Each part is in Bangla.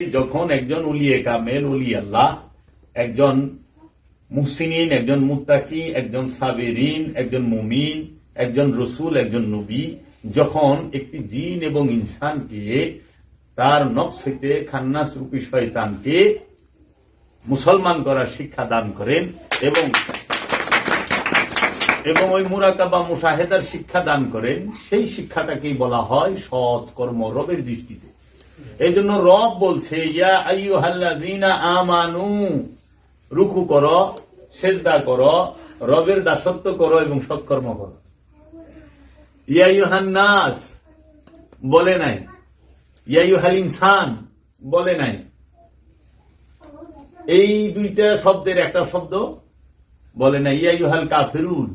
যখন একজন উলিয়ে কামেল উলি আল্লাহ, একজন মুহসিনিন, একজন মুত্তাকি, একজন সাবেরিন, একজন মুমিন, একজন রসুল, একজন নবী, যখন একটি জিন এবং ইনসানকে, তার নফস খান্নাস রূপী শয়তানকে মুসলমান করার শিক্ষা দান করেন এবং এবং ওই মুরাকা বা মুসাহেদার শিক্ষা দান করেন, সেই শিক্ষাটাকেই বলা হয় সৎ কর্ম রবের দৃষ্টিতে। এই জন্য রব বলছে আমানু, রুকু করো, সেজদা করো, রবের দাসত্ব করো এবং সৎকর্ম করো। ইয়া আইয়ুহান নাস বলে নাই। ইয়া আইয়ুহাল ইনসান বলে নাই। এই দুইটা শব্দের একটা শব্দ বলে না ইয়া আইয়ুহাল কাফিরুন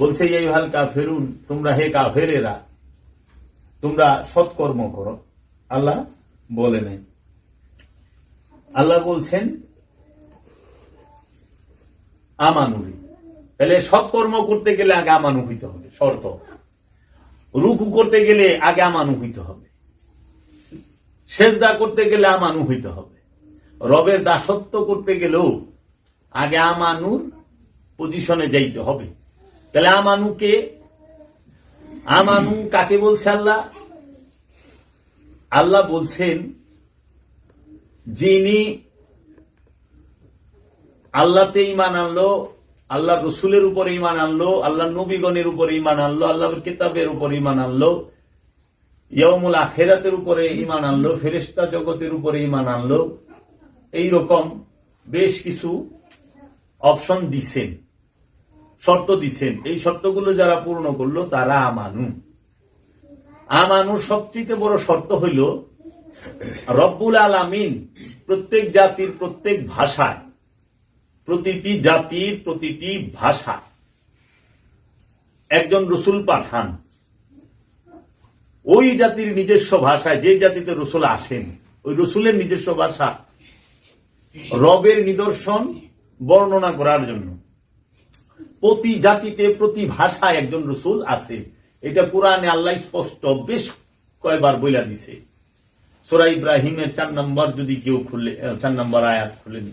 বলছে, ইয়া আইয়ুহাল কাফিরুন তোমরা হে কাফেরেরা তোমরা সৎকর্ম করো। আল্লাহ বলে নাই। আল্লাহ বলছেন আমানুরি তাহলে সৎকর্ম করতে গেলে আগে আমানু হইতে হবে, শর্ত। রুকু করতে গেলে আগে আমানু হইতে হবে। সেজদা করতে গেলে আমানু হইতে হবে। রবের দাসত্ব করতে গেলেও আগে আমানুর পজিশনে যাইতে হবে। তাহলে আমানুকে, আমানু কাকে বলছে আল্লাহ? আল্লাহ বলছেন, যিনি আল্লাহতে ইমান আনলো, আল্লাহ রসুলের উপর ইমান আনলো, আল্লাহ নবীগণের উপর ইমান আনলো, আল্লাহর কিতাবের উপর ইমান আনলো ইয়মুল আখেরাতের উপরে ইমান আনলো ফেরেস্তা জগতের উপরে ইমান আনলো, এই রকম বেশ কিছু অপশন দিছেন, শর্ত দিছেন। এই শর্তগুলো যারা পূর্ণ করল, তারা আমানু। আমানুর সবচেয়ে বড় শর্ত হইল, রব্বুল আলামিন প্রত্যেক জাতির প্রত্যেক ভাষায়, প্রতিটি জাতির প্রতিটি ভাষা একজন রসুল পাঠান। ওই জাতির নিজস্ব ভাষায় যে জাতিতে রসুল আসেন, ওই রসুলের নিজস্ব ভাষা রবের নিদর্শন বর্ণনা করার জন্য। প্রতি জাতিতে প্রতি ভাষায় একজন রসুল আছে। এটা কোরআনে আল্লাহ স্পষ্ট বেশ কয়বার বইলা দিছে। সুরা ইব্রাহিমের চার নম্বর যদি কেউ খুলে আহ, চার নম্বর আয়াত খুলেন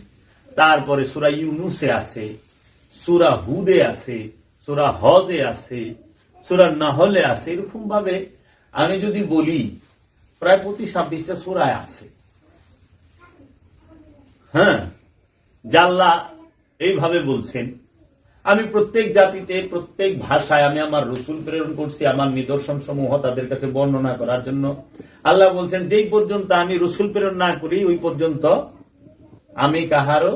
তারপরে সুরা ইউনুসে আছে সুরা হুদে আছে সুরা হজে আছে সুরা নাহলে আছে এরকম ভাবে আমি যদি বলি প্রায় প্রতি ছাব্বিশটা সুরায় আছে। হ্যাঁ? জাল্লা এইভাবে বলছেন আমি প্রত্যেক জাতিতে, প্রত্যেক ভাষায় আমি আমার রসুল প্রেরণ করছি, আমার নিদর্শন সমূহ তাদের কাছে বর্ণনা করার জন্য। আল্লাহ বলছেন, যেই পর্যন্ত আমি রসুল প্রেরণ না করি, ওই পর্যন্ত আমি কাহারও,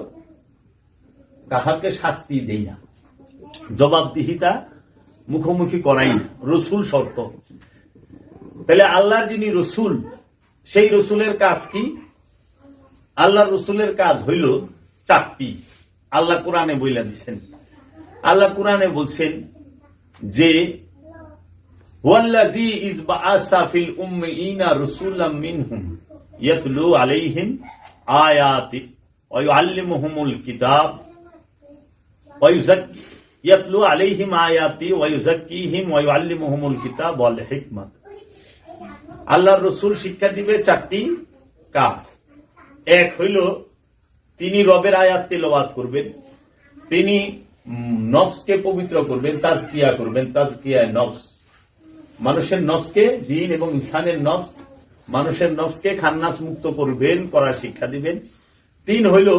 কাহাকে শাস্তি দেই না। জবাবদিহিতা মুখোমুখি করাই রসুল শর্ত। তাহলে আল্লাহর যিনি রসুল, সেই রসুলের কাজ কি? আল্লাহ রসুলের কাজ হইল চারটি। আল্লাহ কোরআনে বইলা দিচ্ছেন আল্লাহ কোরআনে বলছেন যে ওয়াল্লাজি ইজ বাআসা ফিল উম্মিয়িনা রাসূলাম মিনহুম ইয়াতলু আলাইহিম আয়াতি ওয়া ইউআল্লিমুহুমুল কিতাব ওয়া ইউযাক্কি ইয়াতলু আলাইহিম আয়াতি ওয়া ইউযাক্কিহিম ওয়া ইউআল্লিমুহুমুল কিতাব ওয়াল হিকমাত আল্লাহর রসুল শিক্ষা দিবে চারটি কাজ। এক হইল, তিনি রবের আয়াত তেলাওয়াত করবেন। তিনি নফসকে পবিত্র করবেন, তাজকিয়া করবেন তাজকিয়া নফস। মানুষের নফসকে, জিন এবং ইনসানের নফস, মানুষের নফসকে খান্নাস মুক্ত করবেন, করার শিক্ষা দিবেন। তিন হইল,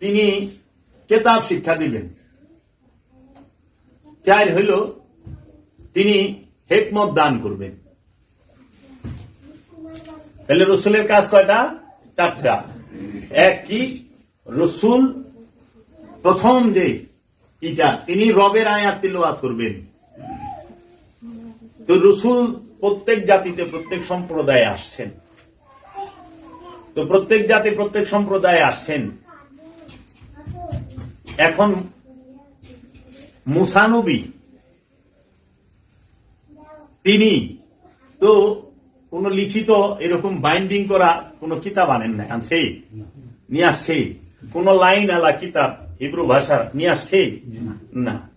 তিনি কেতাব শিক্ষা দিবেন। চার হইল, তিনি হেকমত দান করবেন। তাহলে রসুলের কাজ কয়টা? চারটা। এক কি? রসুল প্রথম যে ইটা তিনি রবের আয়াত তিলওয়াত করবেন। তো রসুল প্রত্যেক জাতিতে, প্রত্যেক সম্প্রদায়ে আসছেন। তো প্রত্যেক জাতি, প্রত্যেক সম্প্রদায়ে আসছেন। এখন মুসানবী তিনি তো কোন লিখিত এরকম বাইন্ডিং করা কোন কিতাব আনেন না আনছে নিয়ে আসছে কোন লাইন আলা কিতাব হিব্রু ভাষার নিয়ে আসছে? না।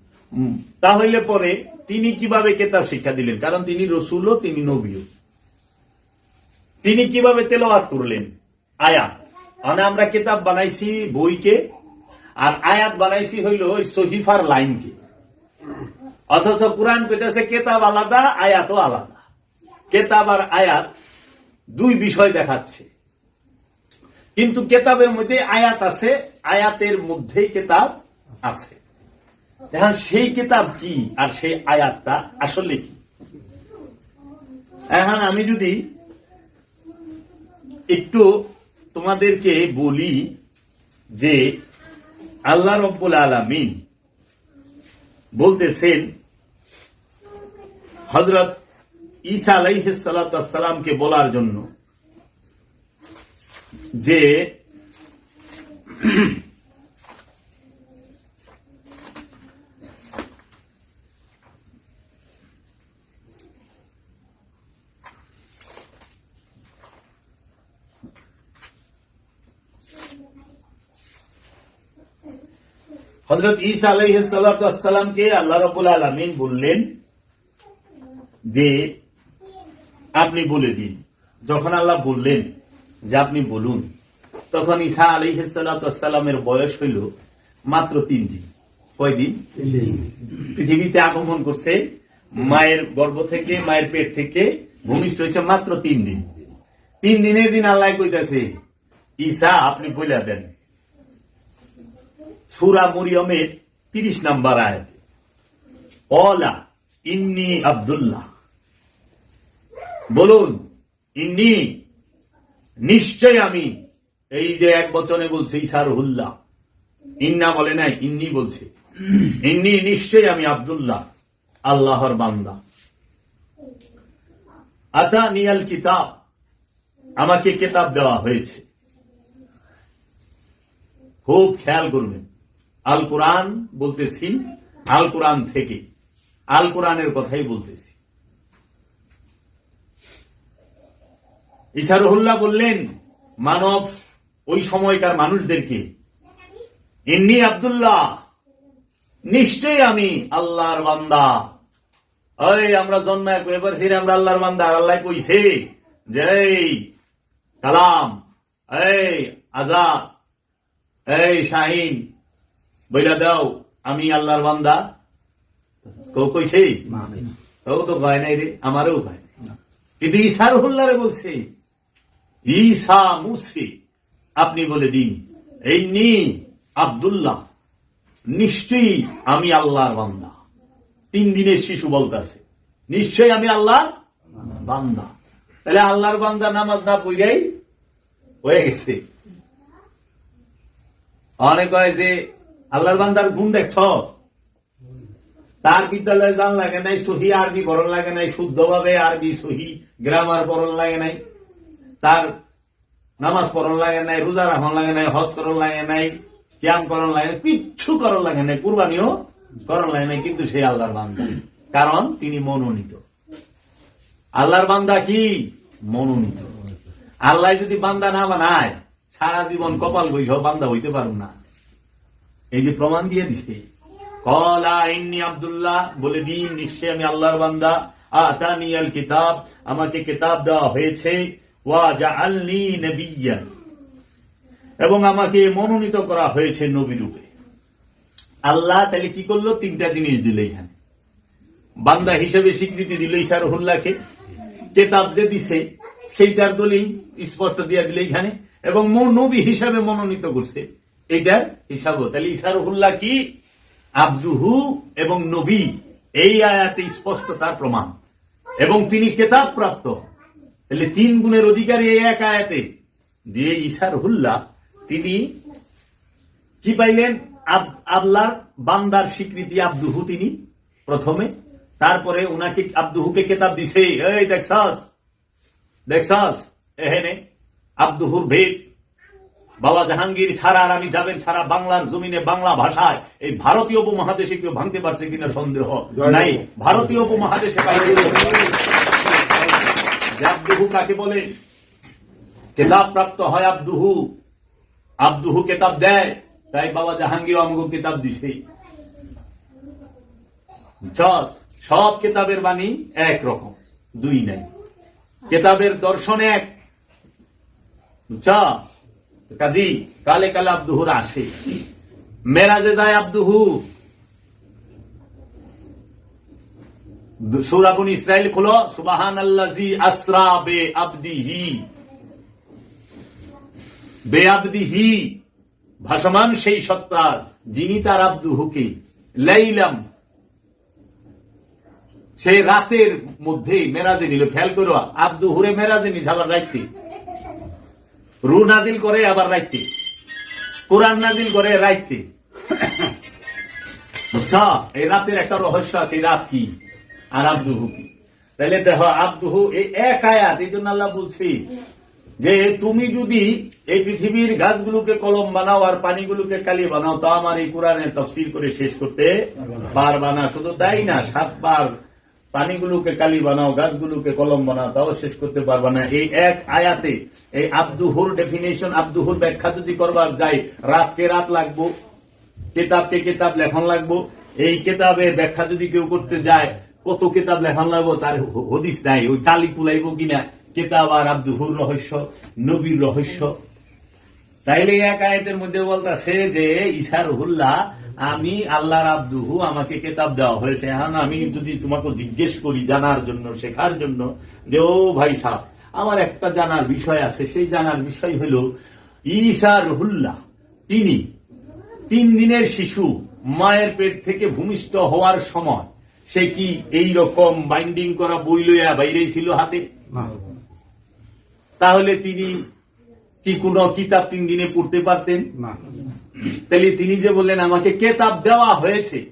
তাহলে পরে তিনি কীভাবে কেতাব শিক্ষা দিলেন? কারণ তিনি রসুলও, তিনি নবীও। তিনি কীভাবে তেলাওয়াত করলেন? আয়াত। মানে আমরা কেতাব বানাইছি বইকে, আর আয়াত বানাইছি হইল ওই সহিফার লাইনকে। অথচ কোরআন কইতেছে, কেতাব আলাদা, আয়াতও আলাদা। কেতাব আর আয়াত দুই বিষয় দেখাচ্ছে। কিন্তু কেতাবের মধ্যে আয়াত আছে, আয়াতের মধ্যে কেতাব আছে। এখন সেই কিতাব কি আর সেই আয়াতটা আসলে কি? এখন আমি যদি একটু তোমাদেরকে বলি যে আল্লাহ রব্বুল আলমিন বলতেছেন হজরত ঈসা আলাইসালামকে বলার জন্য যে হজরত ঈসা আলাইসালামকে আল্লাহ রবুল আলমিন বললেন যে আপনি বলে দিন। যখন আল্লাহ বললেন যে আপনি বলুন। তখন ঈসা আলাইসালামের বয়স হইল মাত্র তিন দিন। কয়দিন পৃথিবীতে আগমন করছে মায়ের গর্ভ থেকে মায়ের পেট থেকে ভূমিষ্ঠ হয়েছে মাত্র তিন দিন। তিন দিনের দিন আল্লাহ কইতাছে ঈসা আপনি বইলা দেন। সুরা মরিয়মের তিরিশ নাম্বার আয়াতে। অলা ইন্নি আব্দুল্লাহ। বলুন ইন্নি নিশ্চয় আমি। এই যে এক বচনে বলছে, ইসার হুল্লাহ ইন্না বলে নাই, ইন্নি বলছে। ইন্নি নিশ্চয় আমি আব্দুল্লাহ, আল্লাহর বান্দা। আতা নিয়াল কিতাব, আমাকে কেতাব দেওয়া হয়েছে। খুব খেয়াল করবেন আল কোরআন বলতেছি আল কোরআন থেকে। আল কোরআনের কথাই বলতেছি। ইসারুল্লাহ বললেন মানব ওই সময়কার মানুষদেরকে। ইন্নি আব্দুল্লাহ নিশ্চয়ই আমি আল্লাহর বান্দা। আরে আমরা জন্মায় কয়ে পারছি রে আমরা আল্লাহর বান্দা। আল্লাহ কইছে যে এই কালাম এই আজাদ এই শাহিন বইলা দাও আমি আল্লাহর বান্দা। কেউ কইছে? কেউ তো কয় নাই রে আমারও নাই। কিন্তু ঈশার হুল্লারে বলছে ঈসা মুসি, আপনি বলে দিন, এই নি আব্দুল্লাহ, নিশ্চয়ই আমি আল্লাহর বান্দা। তিন দিনের শিশু বলতেছে, নিশ্চয়ই আমি আল্লাহর বান্দা। তাহলে আল্লাহর বান্দা নামাজ না পড়াই হয়ে গেছে। অনেক হয় যে আল্লাহর বান্দার গুণ দেখছ, তার বিদ্যালয়ে জান লাগে নাই, সহি আরবি পড়ন লাগে নাই, শুদ্ধভাবে আরবি সহি গ্রামার পড়ন লাগে নাই। তার নামাজ পড়ন লাগে নাই, রোজা রাখন লাগে নাই, হজ করন লাগে নাই, ক্যাম করন লাগে নাই, কিচ্ছু করন লাগে নাই, কুরবানিও করন লাগে নাই, কিন্তু সেই আল্লাহর বান্দা। কারণ তিনি মনোনীত। আল্লাহর বান্দা কি? মনোনীত। আল্লাহ যদি বান্দা না বানায়, সারা জীবন কপাল বৈশ বান্দা হইতে পারুন না। এই যে প্রমাণ দিয়ে দিছে। কলা ইন্নি আব্দুল্লাহ বলে দিন নিশ্চয় আমি আল্লাহর বান্দা। আতানি আল কিতাব, আমাকে কিতাব দেওয়া হয়েছে। ওয়া এবং আমাকে মনোনীত করা হয়েছে নবী রূপে। আল্লাহ তাহলে কি করল? তিনটা জিনিস দিল এখানে। বান্দা হিসেবে স্বীকৃতি দিল ইসারহুল্লাহকে কেতাব যে দিছে, সেইটার দলিল স্পষ্ট দিয়ে দিলে এখানে। এবং নবী হিসাবে মনোনীত করছে। এটার হিসাব তাহলে ইসারহুল্লাহ কি? আব্দুহু এবং নবী। এই আয়াতে স্পষ্ট তার প্রমাণ। এবং তিনি কেতাব প্রাপ্ত তাহলে তিন গুণের অধিকারী এই এক আয়াতে। যে ইসারহুল্লাহ তিনি কি পাইলেন? আল্লাহর বান্দার স্বীকৃতি আব্দুহু তিনি প্রথমে। তারপরে উনাকে আব্দুহুকে কেতাব দিছে এই দেখছাস দেখছাস এহেনে আব্দুহুর ভেদ। বাবা জাহাঙ্গীর ছাড়া আর আমি যাবেন ছাড়া বাংলার জমিনে বাংলা ভাষায়। এই ভারতীয় উপমহাদেশে কেউ ভাঙতে পারছে কিনা সন্দেহ নাই। ভারতীয় উপমহাদেশে পাইছে যে আব্দুহু কাকে বলে? কেতাব প্রাপ্ত হয় আব্দুহু। আব্দুহু কেতাব দেয়, তাই বাবা জাহাঙ্গীর আমাকে কেতাব দিছে। সব কেতাবের বাণী এক রকম, দুই নাই। কেতাবের দর্শন এক। কাজী, কালে কালে আব্দুহুর আসে। মেরাজে যায় আব্দুহু। সুরাবুন ইসরায়েল খুলো। সুবাহান ভাসমান সেই সত্তা যিনি তার আব্দুহুকে লাইলাম, সেই রাতের মধ্যে মেরাজে নিল। খেয়াল করো আব্দুহুরে মেরাজে নিস আবার রাইতে রু নাজিল করে আবার রাইতে কোরআন নাজিল করে রাইতে এই রাতের একটা রহস্য আছে রাত কি? আর আব্দুহু কি? তাহলে দেখো, আব্দুহু এই এক আয়াত, এই জন্য আল্লাহ বলছি যে, তুমি যদি এই পৃথিবীর গাছগুলোকে কলম বানাও আর পানিগুলোকে কালি বানাও, তা আমার এই কোরআনের তফসিল করে শেষ করতে পারবা না। শুধু তাই না, সাতবার পানিগুলোকে কালি বানাও, গাছগুলোকে কলম বানাও, তাও শেষ করতে পারবা না। এই এক আয়াতে, এই আব্দুহুর ডেফিনেশন আব্দুহুর ব্যাখ্যা যদি করবার যাই রাতকে রাত লাগবো, কেতাবকে কেতাব লেখন লাগবো, এই কেতাবের ব্যাখ্যা যদি কেউ করতে যায় কত কেতাব লেখন লাগবো তার হদিস নাই, ওই কালি কুলাইবো কিনা, কেতাব আর আব্দুহুর রহস্য, নবীর রহস্য। তাইলে এক আয়াতের মধ্যে বলতেছে যে, ইসা রহুল্লাহ, আমি আল্লাহর আব্দুহু, আমাকে কেতাব দেওয়া হয়েছে। এখন আমি যদি তোমাকে জিজ্ঞেস করি জানার জন্য, শেখার জন্য, যে, ও ভাই সাহ, আমার একটা জানার বিষয় আছে। সেই জানার বিষয় হলো ঈসা রহুল্লাহ, তিনি তিন দিনের শিশু, মায়ের পেট থেকে ভূমিষ্ঠ হওয়ার সময় সে কি এই রকম বাইন্ডিং করা বই লইয়া বাইরেই ছিল হাতে তাহলে তিনি কি কোন কিতাব তিন দিনে পড়তে পারতেন? তাহলে তিনি যে বললেন আমাকে কেতাব দেওয়া হয়েছে।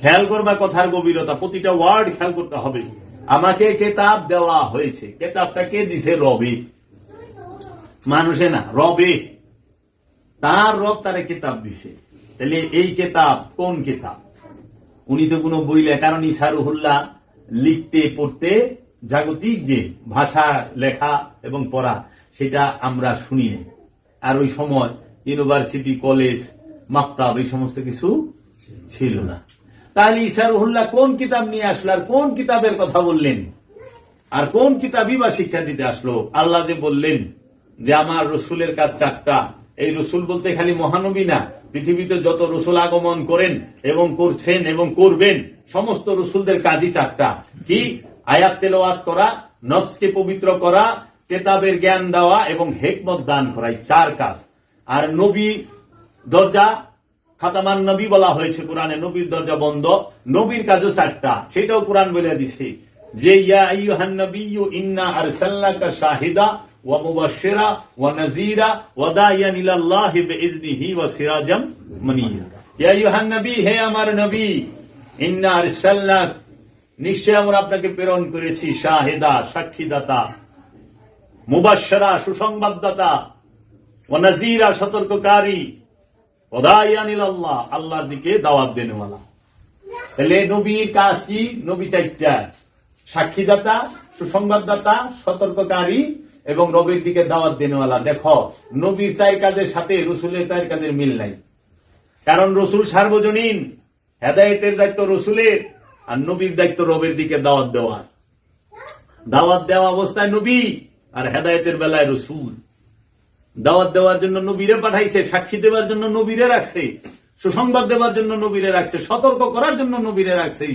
খেয়াল করবা কথার গভীরতা প্রতিটা ওয়ার্ড খেয়াল করতে হবে। আমাকে কেতাব দেওয়া হয়েছে। কেতাবটা কে দিছে? রবে। মানুষে না রবে। তার রব তারে কেতাব দিছে। তাহলে এই কেতাব কোন কেতাব? উনি তো কোনো বই লেখ কারণ ইসারুহুল্লাহ লিখতে পড়তে জাগতিক যে ভাষা লেখা এবং পড়া, সেটা আমরা শুনি আর ওই সময় ইউনিভার্সিটি কলেজ মাক্তাব এই সমস্ত কিছু ছিল না। তাহলে ইসারুহুল্লাহ কোন কিতাব নিয়ে আসলো আর কোন কিতাবের কথা বললেন? আর কোন কিতাবই বা শিক্ষা দিতে আসলো? আল্লাহ যে বললেন যে, আমার রসুলের কাজ চারটা। এই রসুল বলতে খালি মহানবী না পৃথিবীতে যত রসুল আগমন করেন এবং করছেন এবং করবেন, সমস্ত রসুলদের কাজই চারটা। কি? আয়াত তেলাওয়াত করা, নফসকে পবিত্র করা, কেতাবের জ্ঞান দেওয়া এবং হেকমত দান করা, এই চার কাজ। আর নবী দরজা খাতামান নবী বলা হয়েছে কোরআনে, নবীর দরজা বন্ধ, নবীর কাজও চারটা। সেটাও কোরআন বলে দিছে যে, ইয়া আইয়ুহান নাবিয়্যু ইন্না আরসালনাকা শাহিদা ওয়া হে আমার নবী আপনাকে প্রেরণ করেছি, শাহিদা, সাক্ষীদাতা সুসংবাদদাতা, ওয়া নাযীরা, সতর্ককারী ওদায়ানিল আল্লাহ আল্লাহর দিকে দাওয়াত দেনেওয়ালা। তাহলে নবীর কাজ কি? নবী চারটা, সাক্ষীদাতা, সুসংবাদদাতা, সতর্ককারী এবং নবীর দিকে দাওয়াত দেনেওয়ালা। দেখো, নবীর চার কাজের সাথে রসুলের চার কাজের মিল নাই। কারণ রসুল সার্বজনীন, হেদায়েতের দায়িত্ব রসুলের, আর নবীর দায়িত্ব রবের দিকে দাওয়াত দেওয়ার দাওয়াত দেওয়া অবস্থায় নবী, আর হেদায়েতের বেলায় রসুল। দাওয়াত দেওয়ার জন্য নবীরে পাঠাইছে, সাক্ষী দেওয়ার জন্য নবীরে রাখছে, সুসংবাদ দেওয়ার জন্য নবীরে রাখছে, সতর্ক করার জন্য নবীরে রাখছে।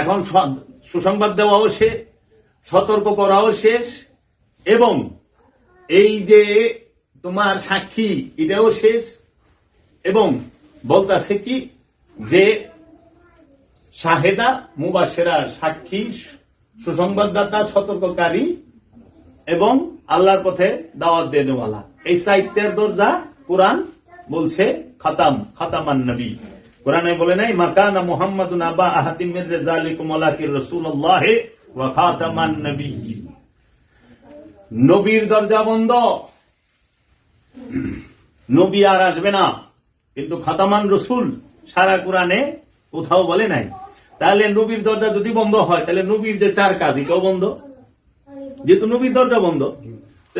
এখন সুসংবাদ দেওয়াও শেষ, সতর্ক করাও শেষ এবং এই যে তোমার সাক্ষী, এটাও শেষ। এবং বলতাছে কি যে শাহেদা মুবাসেরা সাক্ষী, সুসংবাদদাতা, সতর্ককারী এবং আল্লাহর পথে দাওয়াত দেনেওয়ালা এই সাহিত্যের দরজা কোরআন বলছে খাতাম খাতামান নবী কোরআনে বলে নাই মাকানা মুহাম্মাদ আবা আহাতিম মির রিজালিকুম ওয়ালাকির রাসূলুল্লাহ ওয়া খাতামান নবী নবীর দরজা বন্ধ। নবী আর আসবে না। কিন্তু খাতামান রসুল সারা কোরআনে কোথাও বলে নাই। তাহলে নবীর দরজা যদি বন্ধ হয়, তাহলে নবীর যে চার কাজ, এটাও বন্ধ? যেহেতু নবীর দরজা বন্ধ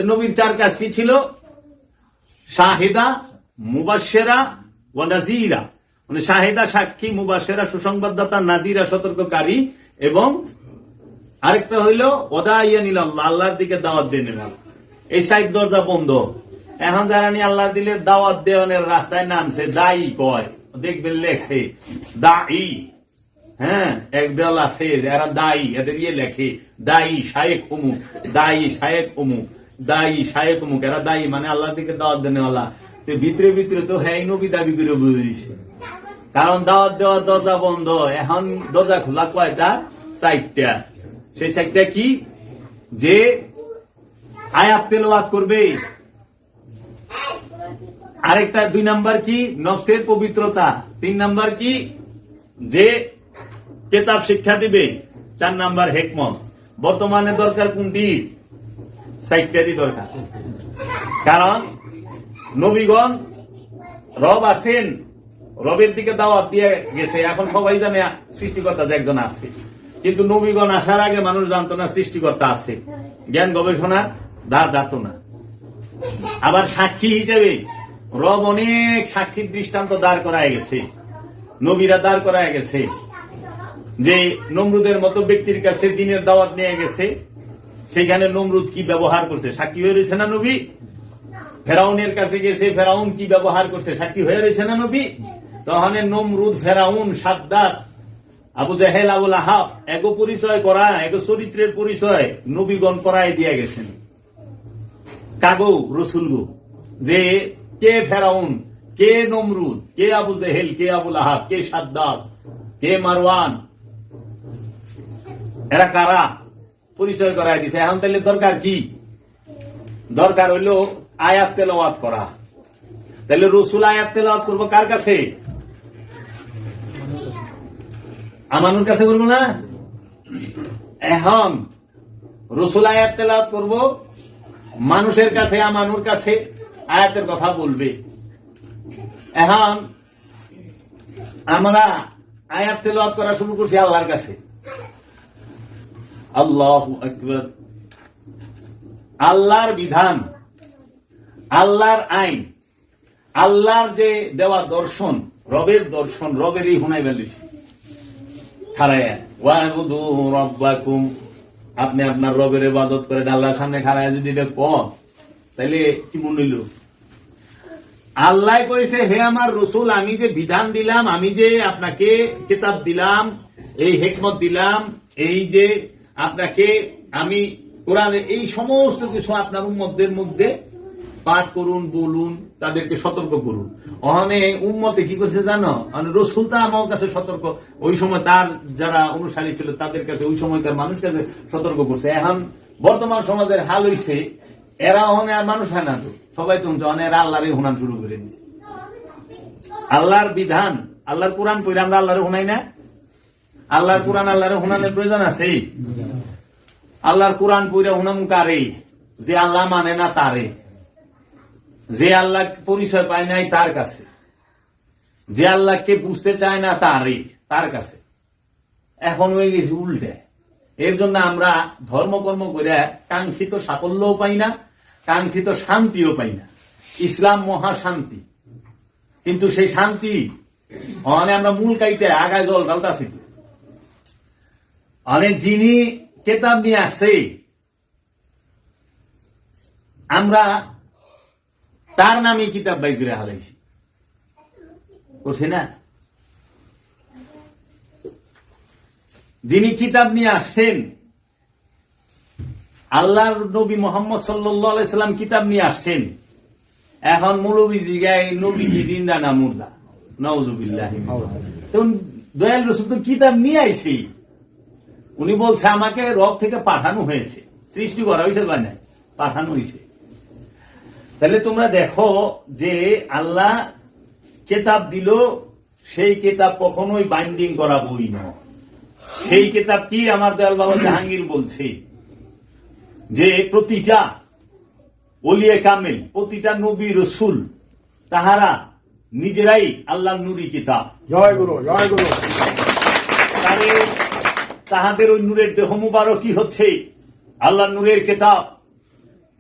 নবীর চার কাজ কি ছিল? শাহেদা মুবাসেরা ও নাজিরা মানে শাহেদা সাক্ষী মুবাসেরা সুসংবাদদাতা নাজিরা সতর্ককারী এবং আরেকটা হইল ওদা ইয়ানিল আল্লাহ আল্লাহর দিকে দাওয়াত দেন এই সাইড দরজা বন্ধ। এখন যারা নিয়ে আল্লাহ দিলে দাওয়াত দেওয়ানের রাস্তায় নামছে, দায়ী কয়? দেখবেন লেখছে দায়ী। হ্যাঁ এক দল আছে, এরা দায়ী, এদের ইয়ে লেখে, দায়ী শায়েক অমুক দায়ী শায়েক অমুক দায়ী শায়েক অমুক এরা দায়ী মানে আল্লাহ দিকে দাওয়াত দেনেওয়ালা তো ভিতরে ভিতরে তো হ্যাঁ নবী দাবি করে বুঝেছে। কারণ দাওয়াত দেওয়ার দরজা বন্ধ, এখন দরজা খোলা কয়টা? সাইডটা সেই সাইডটা কি? যে আয়াত তেলাওয়াত করবে। আরেকটা দুই নাম্বার কি? নফসের পবিত্রতা। তিন নাম্বার কি? যে কেতাব শিক্ষা দিবে। চার নাম্বার হেকমত। বর্তমানে দরকার কোনটি? সাইটটারই দরকার। কারণ নবীগণ রব আছেন। রবের দিকে দাওয়াত দিয়ে গেছে। এখন সবাই জানে সৃষ্টিকর্তা যে একজন আছে। কিন্তু নবীগণ আসার আগে মানুষ জানতো না সৃষ্টিকর্তা আছে। জ্ঞান গবেষণা দাঁড় দাঁড়তো না আবার সাক্ষী হিসেবে রব অনেক সাক্ষীর দৃষ্টান্ত দাঁড় করায় গেছে। নবীরা দাঁড় করায় গেছে। যে নমরুদের মতো ব্যক্তির কাছে দিনের দাওয়াত নিয়ে গেছে, সেখানে নমরুদ কি ব্যবহার করছে? সাক্ষী হয়ে রয়েছে না নবী? ফেরাউনের কাছে গেছে, ফেরাউন কি ব্যবহার করছে? সাক্ষী হয়ে রয়েছে না নবী? তখন নমরুদ, ফেরাউন, সাদ্দাত আবু জাহেল আবুল আহাব এক পরিচয় করা, এক চরিত্রের পরিচয় নবীগণ করায় দিয়ে গেছেন। কাগো, রসুলগো, যে কে ফেরাউন, কে নমরুদ, কে আবু জেহেল, কে আবুল আহাব কে সাদ্দাত কে মারওয়ান, এরা কারা? পরিচয় করায় দিছে। এখন তাহলে দরকার কি? দরকার হইল আয়াত তেলাওয়াত করা। তাহলে রসুল আয়াত তেলাওয়াত করব কার কাছে? আমানুর কাছে করব না? এখন রসুল আয়াত তেলাওয়াত করব, মানুষের কাছে, আমানুর কাছে আয়াতের কথা বলবে। এখন আমরা আয়াত তেলাওয়াত করা শুরু করছি আল্লাহর কাছে। আল্লাহ আকবর। আল্লাহর বিধান, আল্লাহর আইন, আল্লাহর যে দেওয়া দর্শন, রবের দর্শন, রবেরই হুনাই বেলিছি আপনি আপনার রবের ইবাদত করে আল্লাহর সামনে খারায়া যদি কম তাইলে কি মনে হইল আল্লাহ কইছে, হে আমার রসুল, আমি যে বিধান দিলাম, আমি যে আপনাকে কিতাব দিলাম, এই হেকমত দিলাম, এই যে আপনাকে আমি কোরআনে এই সমস্ত কিছু আপনার উম্মতদের মধ্যে পাঠ করুন বলুন তাদেরকে সতর্ক করুন। অনে উম্মতে কি করছে জানো? মানে রসুল তা আমার কাছে সতর্ক। ওই সময় তার যারা অনুসারী ছিল তাদের কাছে ওই সময়কার মানুষ কাছে সতর্ক করছে। এখন বর্তমান সমাজের হাল হইছে এরা অনে আর মানুষ হয় না তো। সবাই তো অনে এরা আল্লাহরে হুনান শুরু করে দিচ্ছে আল্লাহর বিধান আল্লাহর কোরআন পড়ে আমরা আল্লাহরে হুনাই না? আল্লাহর কোরআন আল্লাহরে হুনানের প্রয়োজন আছে? আল্লাহর কোরআন পড়ে হুনাম কারে? যে আল্লাহ মানে না তারে। যে আল্লাহ পরিচয় পায় নাই তার কাছে। যে আল্লাহকে বুঝতে চায় না তারই, তার কাছে। এখন হয়ে গেছে উল্টে। এর জন্য আমরা ধর্মকর্ম করে কাঙ্ক্ষিত সাফল্যও পাই না, কাঙ্ক্ষিত শান্তিও পাই না। ইসলাম মহা শান্তি। কিন্তু সেই শান্তি মানে আমরা মূল কাইতে আগায় জল ঢালতাছি তো। অনেক যিনি কেতাব নিয়ে আসছে, আমরা তার নামে কিতাব বাই করে হালাইছি। করছে না? যিনি কিতাব নিয়ে আসছেন, আল্লাহর নবী মোহাম্মদ সাল্লাম কিতাব নিয়ে আসছেন। এখন মৌলবী জিগায় নবী কি জিন্দা না মুর্দা। নওজুবিল্লাহ তো দয়াল রসুল তো কিতাব নিয়ে আইছি। উনি বলছে, আমাকে রব থেকে পাঠানো হয়েছে। সৃষ্টি করা হয়েছে পাঠানো হয়েছে। তাহলে তোমরা দেখো যে আল্লাহ কেতাব দিল সেই কেতাব কখনোই বাইন্ডিং করা বই নয়। সেই কেতাব কি আমার দয়াল বাবা জাহাঙ্গীর বলছে? যে প্রতিটা ওলিয়ে কামেল প্রতিটা নবী রসুল তাহারা নিজেরাই আল্লাহ নুরি কিতাব। জয় গুরু জয় গুরু। তাহাদের ওই নূরের দেহ মুবারক কি হচ্ছে আল্লাহ নূরের কেতাব।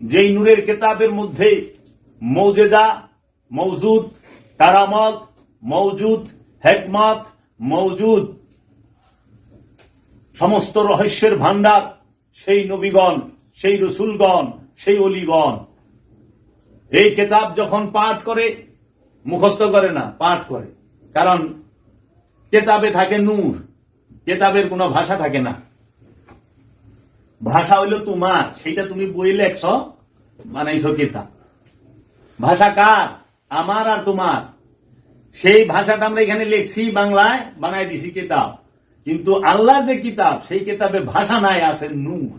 যেই নূরের কেতাবের মধ্যে মৌজেদা মৌজুদ কারামত মৌজুদ হেকমত মৌজুদ সমস্ত রহস্যের ভান্ডার সেই নবীগণ, সেই রসুলগণ, সেই অলিগণ। এই কেতাব যখন পাঠ করে, মুখস্থ করে না, পাঠ করে। কারণ কেতাবে থাকে নূর, কেতাবের কোনো ভাষা থাকে না। ভাষা হইল তোমার সেটা তুমি বই লেখছ, বানাইছো কেতাব ভাষা কার? আমার আর তোমার। সেই ভাষাটা আমরা এখানে লিখছি বাংলায়, বানাই দিছি কিতাব। কিন্তু আল্লাহ যে কিতাব, সেই কিতাবে ভাষা নাই, আছে নূর।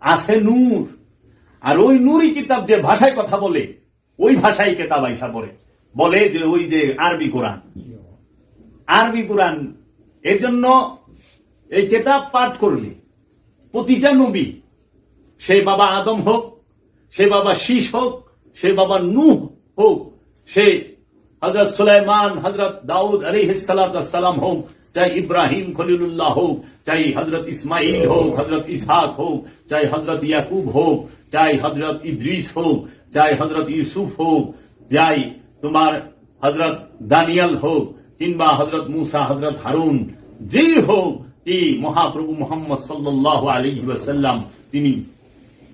আছে নূর। আর ওই নুরি কিতাব যে ভাষায় কথা বলে, ওই ভাষায় কেতাব আইসা পড়ে। বলে যে ওই যে আরবি কোরআন। আরবি কোরআন, এর জন্য এই কেতাব পাঠ করলে প্রতিটা নবী, সে বাবা আদম হোক, সে বাবা শীষ হোক, সে বাবা নূহ হোক, সে হজরত সুলাইমান হজরত দাউদ সালাম হোক, চাই ইব্রাহিম খলিলুল্লাহ হোক, চাই হজরত ইসমাইল হোক হজরত ইসহাক হোক, চাই হজরত ইয়াকুব হোক, চাই হজরত ইদ্রিস হোক, চাই হজরত ইউসুফ হোক, চাই তোমার হজরত দানিয়াল হোক, কিংবা হজরত মুসা হজরত হারুন যেই হোক কি মহাপ্রভু মোহাম্মদ সাল্লাহ আলী ওয়াসাল্লাম তিনি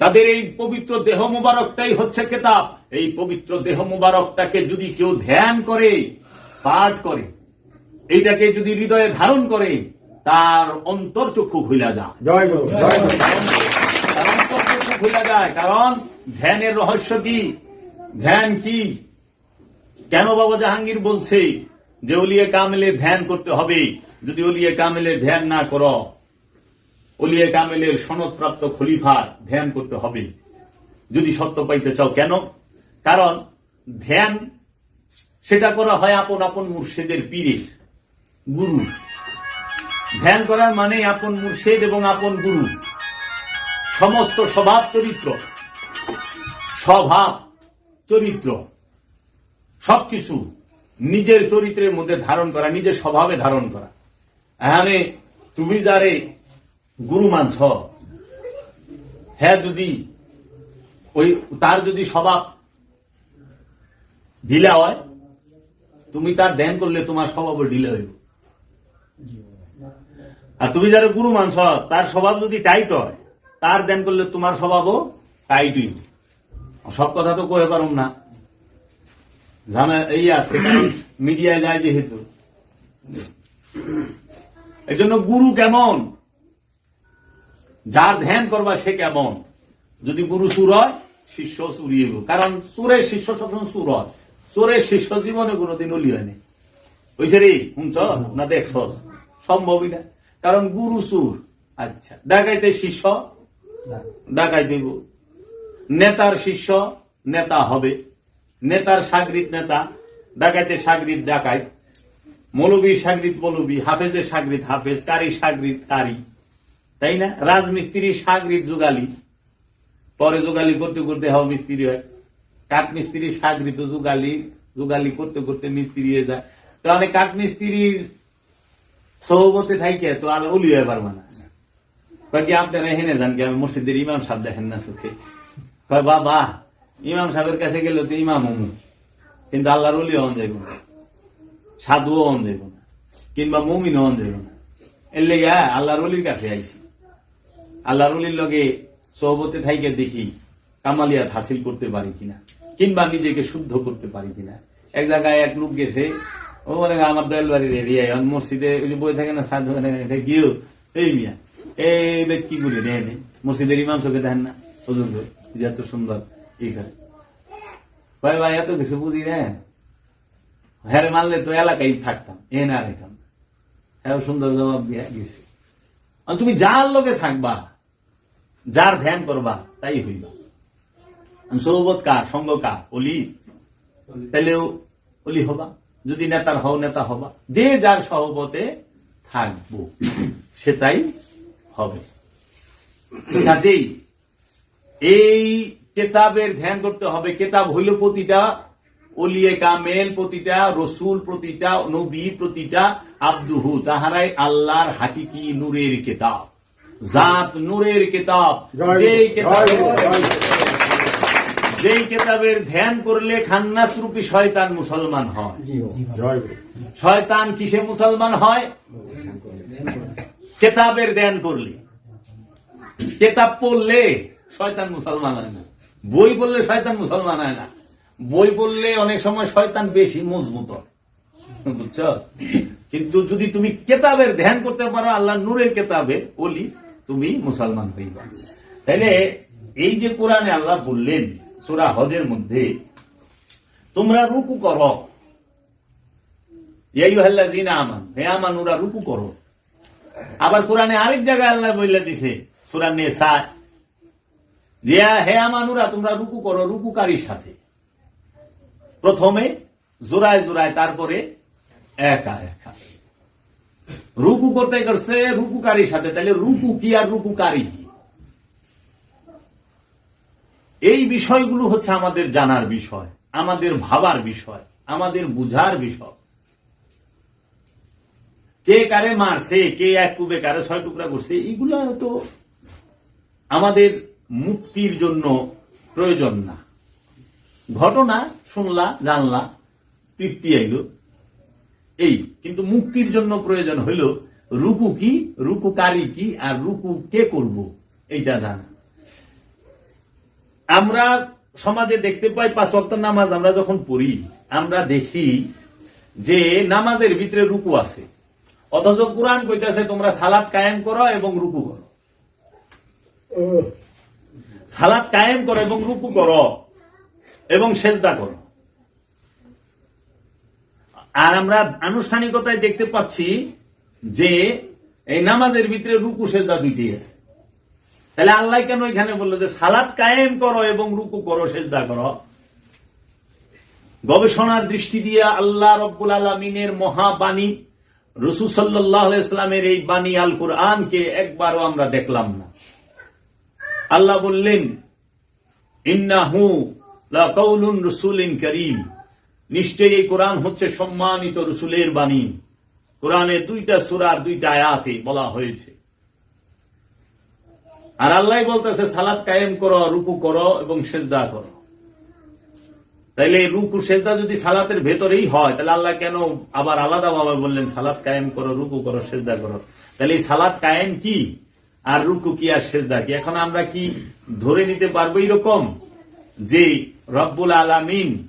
তাদের এই পবিত্র দেহ মুবারকটাই হচ্ছে কেতাব। এই পবিত্র দেহ মুবারকটাকে যদি কেউ ধ্যান করে পাঠ করে এইটাকে যদি হৃদয়ে ধারণ করে তার অন্তর্চক্ষু খুলে যায়। জয় অন্তর্চক্ষু খুলে যায় কারণ ধ্যানের রহস্য কি? ধ্যান কি? কেন বাবা জাহাঙ্গীর বলছে যে অলিয়ে কামেলে ধ্যান করতে হবে, যদি অলিয়ে কামেলের ধ্যান না করো, অলিয়ে কামেলের সনদপ্রাপ্ত খলিফার ধ্যান করতে হবে। যদি সত্য পাইতে চাও কেন? কারণ ধ্যান, সেটা করা হয় আপন আপন মুর্শেদের পীরের গুরু। ধ্যান করার মানে আপন মুর্শেদ এবং আপন গুরু। সমস্ত স্বভাব চরিত্র স্বভাব চরিত্র, সবকিছু নিজের চরিত্রের মধ্যে ধারণ করা, নিজের স্বভাবে ধারণ করা। এখানে তুমি যারে গুরু মানছ হ্যাঁ যদি ওই তার যদি স্বভাব ঢিলা হয়, তুমি তার ধ্যান করলে তোমার স্বভাবও ঢিলা হইব। আর তুমি যারা গুরু মানছ, তার স্বভাব যদি টাইট হয়, তার ধ্যান করলে তোমার স্বভাবও টাইট হইব। সব কথা তো কয়ে পারুম না। এই আছে মিডিয়ায় যায় যেহেতু। এই জন্য গুরু কেমন? যার ধ্যান করবা সে কেমন? যদি গুরু সুর হয় শিষ্য চুরিয়ে কারণ চোরের শিষ্য সবসময় সুর হয়। চোরের শিষ্য জীবনে কোনোদিন অলি হয়নি হয়েছে রে শুনছ? না দেখছ? সম্ভবই না কারণ গুরু সুর। আচ্ছা ডাকাইতে শিষ্য? ডাকাই দেব। নেতার শিষ্য নেতা হবে। নেতার সাগরিত নেতা, ডাকাইতে সাগরিত ডাকাই মৌলবী সাগরিত মৌলবী, হাফেজের সাগরিত হাফেজ কারি সাগরিত কারি তাই না? রাজমিস্ত্রি সাগরিত যুগালি। পরে যুগালি করতে করতে হাও মিস্ত্রি হয়। কাঠ মিস্ত্রি সাগরিত যুগালি যুগালি করতে করতে মিস্ত্রি হয়ে যায়। তো অনেক কাঠ মিস্ত্রির সহবতে থাইকে, তো আর অলি হয়ে পারবে না। আপনারা হেনে যান কি? আমি মসজিদের ইমাম সাহেব দেখেন না চোখে। বাবা ইমাম সাহেবের কাছে গেলে তো ইমাম হমু কিন্তু আল্লাহর অলি হন যাইব না। সাধুও হন যাইব না। কিংবা মমিন হন যাইব না। এর লেগে আল্লাহর অলির কাছে আইছি। আল্লাহর অলির লগে সহবতে থাইকে দেখি কামালিয়াত হাসিল করতে পারি কিনা, কিংবা নিজেকে শুদ্ধ করতে পারি কিনা। এক জায়গায় এক লোক গেছে, ও বলে আমার দয়াল বাড়ির এরিয়ায় মসজিদে বই থাকে না, সাধু গিয়েও এই মিয়া, এই ব্যক্তি করে রে মসজিদের ইমাম চোখে দেখেন না। ওজন যে এত সুন্দর। ই করে ভাই ভাই এত কিছু বুঝি রে হ্যাঁ মারলে তো এলাকায় থাকতাম এ না রেখাম হ্যাঁ সুন্দর জবাব দিয়ে গেছে। আর তুমি যার লোকে থাকবা যার ধ্যান করবা তাই হইবা। সৌবত কার সঙ্গ কার? অলি? তাইলেও অলি হবা। যদি নেতার হও নেতা হবা। যে যার সহবতে থাকব সেটাই হবে। কাজেই এই কেতাবের ধ্যান করতে হবে। কেতাব হইল প্রতিটা অলিয়ে কামেল প্রতিটা রসুল প্রতিটা নবী প্রতিটা আব্দুহু। তাহারাই আল্লাহর হাকিকি নূরের কেতাব। জাত নূরের কেতাব। যেই কেতাবের যেই ধ্যান করলে খান্নাস রূপী শয়তান মুসলমান হয়। শয়তান কিসে মুসলমান হয়? কেতাবের ধ্যান করলে। কেতাব পড়লে শয়তান মুসলমান হয় না। বই পড়লে শয়তান মুসলমান হয় না। বই পড়লে অনেক সময় শয়তান বেশি মজবুত হয়। বুঝছ? কিন্তু যদি তুমি কেতাবের ধ্যান করতে পারো, আল্লাহ নূরের কেতাবে, ওলি, তুমি মুসলমান হইবা। তাইলে এই যে কোরআনে আল্লাহ বললেন, সুরা হজের মধ্যে, তোমরা রুকু করো। ইয়াইয়ুহাল্লাযীনা আমানু রুকু করো। আবার কোরআনে আরেক জায়গায় আল্লাহ বলে দিছে, সূরা নিসা যে হে আমানুরা, তোমরা রুকু করো রুকুকারীর সাথে। প্রথমে জোড়ায় জোড়ায়, তারপরে একা একা। রুকু করতে করছে রুকুকারীর সাথে, তাহলে রুকু কি আর রুকুকারী? কি এই বিষয়গুলো হচ্ছে আমাদের জানার বিষয়, আমাদের ভাবার বিষয়, আমাদের বুঝার বিষয়। কে কারে মারছে, কে এক কুবে কারে ছয় টুকরা করছে এগুলো তো আমাদের মুক্তির জন্য প্রয়োজন না। ঘটনা শুনলা, জানলা, তৃপ্তি আইল। এই, কিন্তু মুক্তির জন্য প্রয়োজন হইল রুকু কি, রুকুকারী কি, আর রুকু কে করব, এইটা জানা। আমরা সমাজে দেখতে পাই, পাঁচ ওয়াক্ত নামাজ আমরা যখন পড়ি, আমরা দেখি যে নামাজের ভিতরে রুকু আছে। অথচ কোরআন কইতেছে, তোমরা সালাদ কায়েম করো এবং রুকু করো। সালাদ কায়েম করো এবং রুকু করো এবং সেজদা করো। আর আমরা আনুষ্ঠানিকতায় দেখতে পাচ্ছি যে এই নামাজের ভিতরে রুকু, সেজদা দুইটি আছে। তাহলে আল্লাহ কেন এখানে বলল যে সালাদ কায়েম করো এবং রুকু করো, সেজদা করো? গবেষণার দৃষ্টি দিয়ে আল্লাহ রব্বুল আলমিনের মহাবাণী, রসুল সাল্লাহ ইসলামের এই বাণী আল কোরআনকে একবারও আমরা দেখলাম না। আল্লাহ বললেন, ইন্নাহু লাকাউলুন রসুলিন করিম। নিশ্চয়ই এই কোরআন হচ্ছে সম্মানিত রসুলের বাণী। কোরআনে দুইটা সুরার দুইটা আয়াতে বলা হয়েছে। আর আল্লাহ বলতেছে সালাদ কায়েম করো, রুকু করো এবং সেজদা করো। তাইলে রুকু, সেজদা যদি সালাতের ভেতরেই হয়, তাহলে আল্লাহ কেন আবার আলাদা ভাবে বললেন সালাদ কায়েম করো, রুকু করো, সেজদা করো? তাহলে এই সালাদ কায়েম কি? আর রুকু কি আর সেজদা কি? এখন আমরা কি ধরে নিতে পারব এরকম? যে রব্বুল আলামিন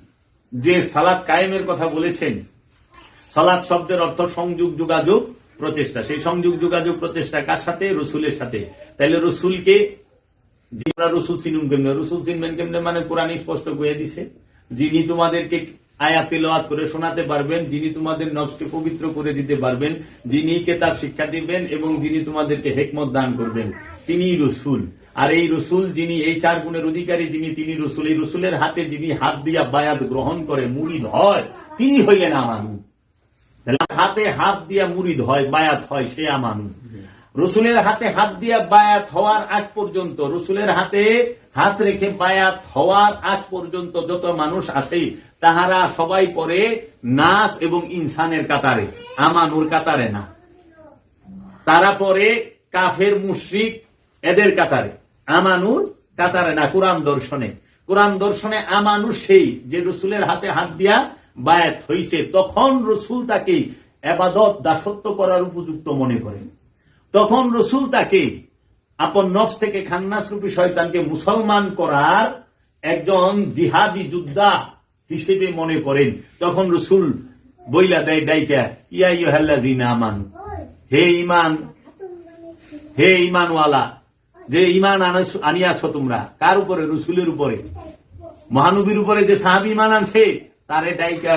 যে সালাদ কায়েমের কথা বলেছেন সালাদ শব্দের অর্থ সংযোগ, যোগাযোগ, প্রচেষ্টা। সেই সংযোগ, যোগাযোগ, প্রচেষ্টা কার সাথে? রসুলের সাথে। তাইলে রসুলকে আমরা রসুল চিনুম কেমনে? রসুল চিনবেন কেমনে? মানে কোরআন স্পষ্ট করে দিছে। যিনি তোমাদেরকে আয়াত করে শোনাতে পারবেন, যিনি তোমাদের নবকে পবিত্র করে দিতে পারবেন, যিনি কেতাব শিক্ষা দিবেন এবং যিনি তোমাদেরকে হেকমত দান করবেন তিনি রসুল। আর এই রসুল যিনি, এই চার গুণের অধিকারী যিনি, তিনি রসুল। এই রসুলের হাতে যিনি হাত দিয়া বায়াত গ্রহণ করে মুড়ি হয়, তিনি হইলেন আমানু। হাতে হাত দিয়া মুরিদ হয়, বায়াত হয় সে আমানু। রসুলের হাতে হাত দিয়া বায়াত হওয়ার আগ পর্যন্ত, রসুলের হাতে হাত রেখে বায়াত হওয়ার আগ পর্যন্ত যত মানুষ আছে, তাহারা সবাই পরে নাস এবং ইনসানের কাতারে, আমানুর কাতারে না। তারা পরে কাফের, মুশ্রিক, এদের কাতারে, আমানুর কাতারে না, কোরআন দর্শনে। কোরআন দর্শনে আমানু সেই যে রসুলের হাতে হাত দিয়া বায়াত হইছে, তখন রসুল তাকে এবাদত, দাসত্ব করার উপযুক্ত মনে করেন। তখন রসুল তাকে আপন নফস থেকে খান্নাস রূপী শয়তানকে মুসলমান করার একজন জিহাদি যোদ্ধা হিসেবে মনে করেন। তখন রসুল বইলা দেয় ডাইকা, ইয়া ইহাল্লাজিনা আমান, হে ইমান হে ইমানওয়ালা যে ইমান আনিয়াছ তোমরা, কার উপরে? রসুলের উপরে। মহানবীর উপরে যে সাহাবি ইমান আনছে, তারে ডাইকা